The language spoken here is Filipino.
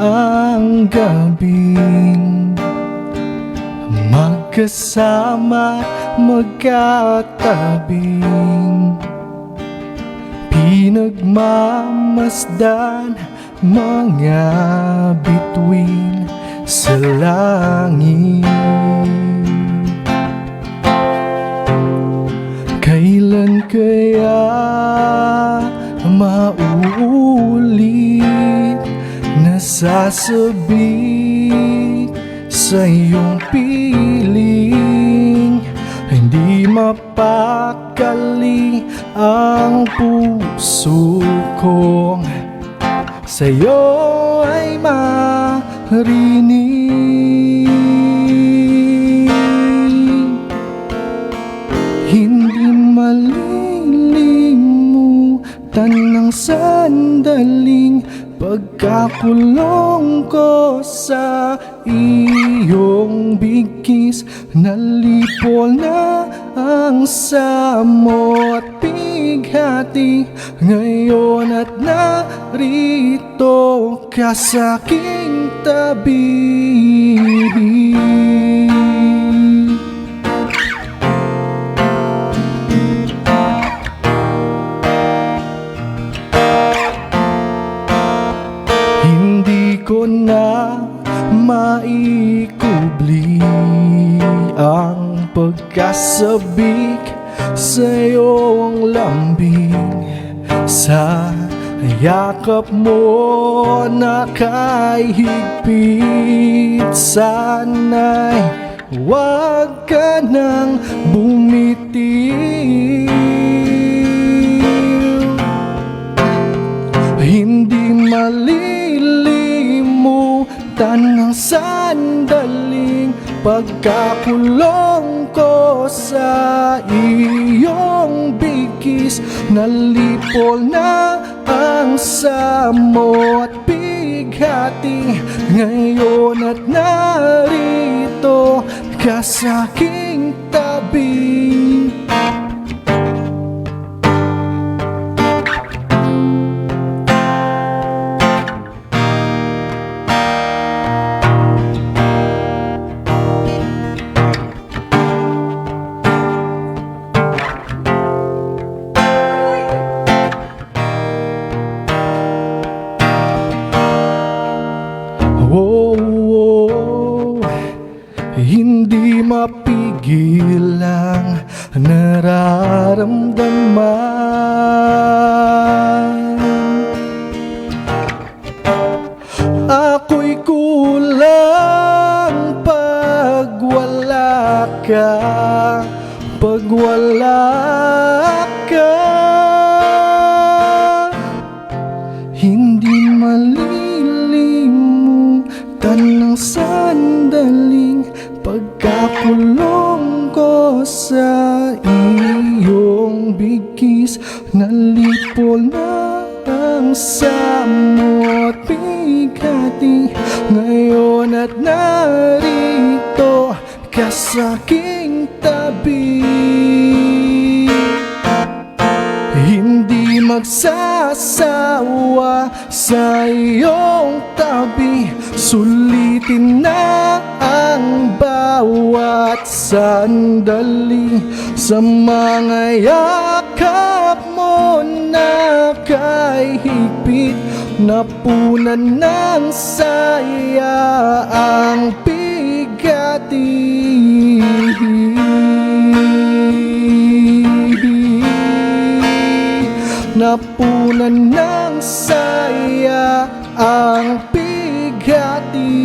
ang gabing Magkasama magkatabing Pinagmamasdan mga bituin sa langit. Kailan kaya mauulit Nasasabik sa iyong piling. Hindi mapakali ang puso kong Sa'yo ay marinig. Hindi malilimutan ng sandaling Pagkakulong ko sa iyong bigkis Nalipol na ang samot bighati Ngayon at narito ka sa aking tabi pagkasabik sa iyong lambing. Sa yakap mo na kay higpit sana'y huwag ka nang bumitiw hindi malilimutan ng sandaling Pagkakulong ko sa iyong bigis. Nalipol na ang samot bighati Ngayon at narito ka sa aking tabi ang nararamdaman Ako'y kulang pag wala ka Pag wala ka. Hindi malilimutan ng sandaling sa iyong bigkis. Nalipol na ang samot bigati Ngayon at narito ka sa aking tabi. Hindi magsasawa sa iyong tabi. Sulitin na ang bawat sandali. Sa mga yakap mo na kay higpit Napunan ng saya ang bigati Napunan ng saya ang bigati